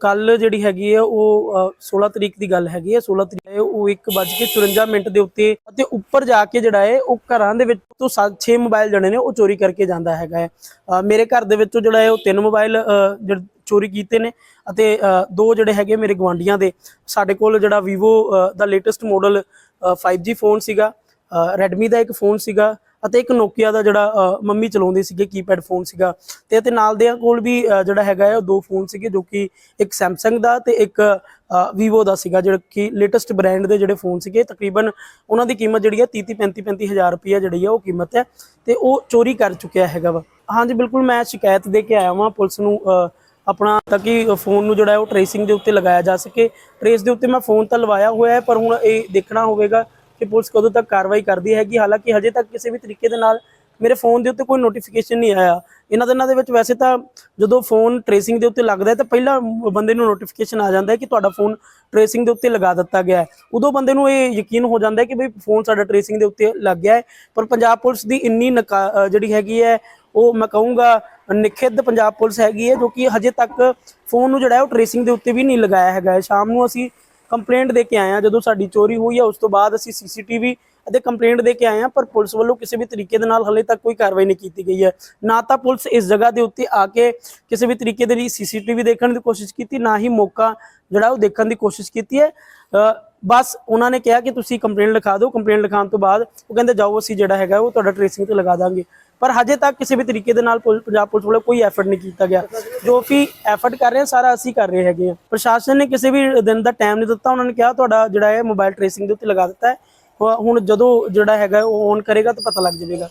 ਕੱਲ ਜਿਹੜੀ ਹੈਗੀ ਹੈ ਉਹ ਅ, 16 ਤਰੀਕ ਦੀ ਗੱਲ ਹੈਗੀ ਹੈ 16 ਤਰੀਕ ਹੈ ਉਹ 1:54 ਮਿੰਟ ਦੇ ਉੱਤੇ ਅਤੇ ਉੱਪਰ ਜਾ ਕੇ ਜਿਹੜਾ ਹੈ ਉਹ ਘਰਾਂ ਦੇ ਵਿੱਚ ਤੋਂ 6 ਮੋਬਾਈਲ ਜਿਹੜੇ ਨੇ ਉਹ ਚੋਰੀ ਕਰਕੇ ਜਾਂਦਾ ਹੈਗਾ ਹੈ। ਮੇਰੇ ਘਰ ਦੇ ਵਿੱਚੋਂ ਜਿਹੜਾ ਹੈ ਉਹ ਤਿੰਨ ਮੋਬਾਈਲ ਅ, ਚੋਰੀ ਕੀਤੇ ਨੇ ਅਤੇ ਦੋ ਜਿਹੜੇ ਹੈਗੇ ਮੇਰੇ ਗਵਾਂਡੀਆਂ ਦੇ। ਸਾਡੇ ਕੋਲ ਜਿਹੜਾ Vivo ਦਾ ਲੇਟੈਸਟ ਮਾਡਲ 5G ਫੋਨ ਸੀਗਾ Redmi ਦਾ ਇੱਕ ਫੋਨ ਸੀਗਾ ਅਤੇ ਇੱਕ Nokia ਦਾ ਜਿਹੜਾ ਮੰਮੀ ਚਲਾਉਂਦੇ ਸੀਗੇ ਕੀਪੈਡ ਫੋਨ ਸੀਗਾ। ਤੇ ਤੇ ਨਾਲ ਦੇ ਕੋਲ ਵੀ ਜਿਹੜਾ ਹੈਗਾ ਹੈ ਉਹ ਦੋ ਫੋਨ ਸੀਗੇ ਜੋ ਕਿ ਇੱਕ Samsung ਦਾ ਤੇ ਇੱਕ ਅ, Vivo ਦਾ ਸੀਗਾ ਜਿਹੜਾ ਕਿ ਲੇਟੈਸਟ ਬ੍ਰਾਂਡ ਦੇ ਜਿਹੜੇ ਫੋਨ ਸੀਗੇ। ਤਕਰੀਬਨ ਉਹਨਾਂ ਦੀ ਕੀਮਤ ਜਿਹੜੀ ਹੈ 30 35 35 ਹਜ਼ਾਰ ਰੁਪਈਆ ਜਿਹੜੀ ਹੈ ਉਹ ਕੀਮਤ ਹੈ। ਤੇ ਉਹ ਚੋਰੀ ਕਰ ਚੁੱਕਿਆ ਹੈਗਾ ਵਾ। ਹਾਂਜੀ ਬਿਲਕੁਲ ਮੈਂ ਸ਼ਿਕਾਇਤ ਦੇ ਕੇ ਆਇਆ ਵਾਂ ਪੁਲਿਸ ਨੂੰ ਆਪਣਾ ਤਾਂ ਕਿ ਫੋਨ ਨੂੰ ਜਿਹੜਾ ਉਹ ਟ੍ਰੇਸਿੰਗ ਦੇ ਉੱਤੇ ਲਗਾਇਆ ਜਾ ਸਕੇ। ਟ੍ਰੇਸ ਦੇ ਉੱਤੇ ਮੈਂ ਫੋਨ ਤਾਂ ਲਵਾਇਆ ਹੋਇਆ ਹੈ ਪਰ ਹੁਣ ਇਹ ਦੇਖਣਾ ਹੋਵੇਗਾ ਕਿ ਪੁਲਿਸ ਕਦੋਂ ਤੱਕ ਕਾਰਵਾਈ ਕਰਦੀ ਹੈਗੀ, ਹਾਲਾਂਕਿ ਹਜੇ ਤੱਕ ਕਿਸੇ ਵੀ ਤਰੀਕੇ ਦੇ ਨਾਲ ਮੇਰੇ ਫੋਨ ਦੇ ਉੱਤੇ ਕੋਈ ਨੋਟੀਫਿਕੇਸ਼ਨ ਨਹੀਂ ਆਇਆ। ਇਹਨਾਂ ਦਿਨਾਂ ਦੇ ਵਿੱਚ ਵੈਸੇ ਤਾਂ ਜਦੋਂ ਫੋਨ ਟ੍ਰੇਸਿੰਗ ਦੇ ਉੱਤੇ ਲੱਗਦਾ ਹੈ, ਤਾਂ ਪਹਿਲਾਂ ਬੰਦੇ ਨੂੰ ਨੋਟੀਫਿਕੇਸ਼ਨ ਆ ਜਾਂਦਾ ਹੈ ਕਿ ਤੁਹਾਡਾ ਫੋਨ ਟ੍ਰੇਸਿੰਗ ਦੇ ਉੱਤੇ ਲਗਾ ਦਿੱਤਾ ਗਿਆ ਹੈ। ਉਦੋਂ ਬੰਦੇ ਨੂੰ ਇਹ ਯਕੀਨ ਹੋ ਜਾਂਦਾ ਹੈ ਕਿ ਬਈ ਫੋਨ ਸਾਡਾ ਟ੍ਰੇਸਿੰਗ ਦੇ ਉੱਤੇ ਲੱਗ ਗਿਆ ਹੈ। ਪਰ ਪੰਜਾਬ ਪੁਲਿਸ ਦੀ ਇੰਨੀ ਨਕਾ- ਜਿਹੜੀ ਹੈਗੀ ਹੈ, ਉਹ ਮੈਂ ਕਹੂੰਗਾ ਨਿਖਿੱਧ ਪੰਜਾਬ ਪੁਲਿਸ ਹੈਗੀ ਹੈ, ਜੋ ਕਿ ਹਜੇ ਤੱਕ ਫੋਨ ਨੂੰ ਜਿਹੜਾ ਹੈ ਉਹ ਟ੍ਰੇਸਿੰਗ ਦੇ ਉੱਤੇ ਵੀ ਨਹੀਂ ਲਗਾਇਆ ਹੈਗਾ ਹੈ। ਸ਼ਾਮ ਨੂੰ ਅਸੀਂ ਕੰਪਲੇਂਟ ਦੇ ਕੇ ਆਏ ਹਾਂ। ਜਦੋਂ ਸਾਡੀ ਚੋਰੀ ਹੋਈ ਹੈ ਉਸ ਤੋਂ ਬਾਅਦ ਅਸੀਂ ਸੀਸੀਟੀਵੀ ਅਤੇ ਕੰਪਲੇਂਟ ਦੇ ਕੇ ਆਏ ਹਾਂ, ਪਰ ਪੁਲਿਸ ਵੱਲੋਂ ਕਿਸੇ ਵੀ ਤਰੀਕੇ ਦੇ ਨਾਲ ਹਲੇ ਤੱਕ ਕੋਈ ਕਾਰਵਾਈ ਨਹੀਂ ਕੀਤੀ ਗਈ ਹੈ। ਨਾ ਤਾਂ ਪੁਲਿਸ ਇਸ ਜਗ੍ਹਾ ਦੇ ਉੱਤੇ ਆ ਕੇ ਕਿਸੇ ਵੀ ਤਰੀਕੇ ਦੇ ਲਈ ਸੀਸੀਟੀਵੀ ਦੇਖਣ ਦੀ ਕੋਸ਼ਿਸ਼ ਕੀਤੀ, ਨਾ ਹੀ ਮੌਕਾ ਜਿਹੜਾ ਉਹ ਦੇਖਣ ਦੀ ਕੋਸ਼ਿਸ਼ ਕੀਤੀ ਹੈ। ਬਸ ਉਹਨਾਂ ਨੇ ਕਿਹਾ ਕਿ ਤੁਸੀਂ ਕੰਪਲੇਂਟ ਲਿਖਾ ਦਿਓ। ਕੰਪਲੇਂਟ ਲਿਖਾਉਣ ਤੋਂ ਬਾਅਦ ਉਹ ਕਹਿੰਦੇ, ਜਾਓ ਅਸੀਂ ਜਿਹੜਾ ਹੈਗਾ ਉਹ ਤੁਹਾਡਾ ਟ੍ਰੇਸਿੰਗ ਤੇ ਲਗਾ ਦਾਂਗੇ। ਪਰ ਹਜੇ ਤੱਕ ਕਿਸੇ ਵੀ ਤਰੀਕੇ ਦੇ ਨਾਲ ਪੁਲ- ਪੰਜਾਬ ਪੁਲਿਸ ਵੱਲੋਂ ਕੋਈ ਐਫਰਟ ਨਹੀਂ ਕੀਤਾ ਗਿਆ। ਜੋ ਵੀ ਐਫਰਟ ਕਰ ਰਹੇ ਹਾਂ ਸਾਰਾ ਅਸੀਂ ਕਰ ਰਹੇ ਹੈਗੇ ਆ। ਪ੍ਰਸ਼ਾਸਨ ਨੇ ਕਿਸੇ ਵੀ ਦਿਨ ਦਾ ਟਾਈਮ ਨਹੀਂ ਦਿੱਤਾ, ਉਹਨਾਂ ਨੇ ਕਿਹਾ ਤੁਹਾਡਾ ਜਿਹੜਾ ਹੈ ਮੋਬਾਈਲ ਟ੍ਰੇਸਿੰਗ ਦੇ ਉੱਤੇ ਲਗਾ ਦਿੱਤਾ ਹੈ। ਹੁਣ ਜਦੋਂ ਜਿਹੜਾ ਹੈਗਾ ਉਹ ਔਨ ਕਰੇਗਾ ਤਾਂ ਪਤਾ ਲੱਗ ਜਾਵੇਗਾ।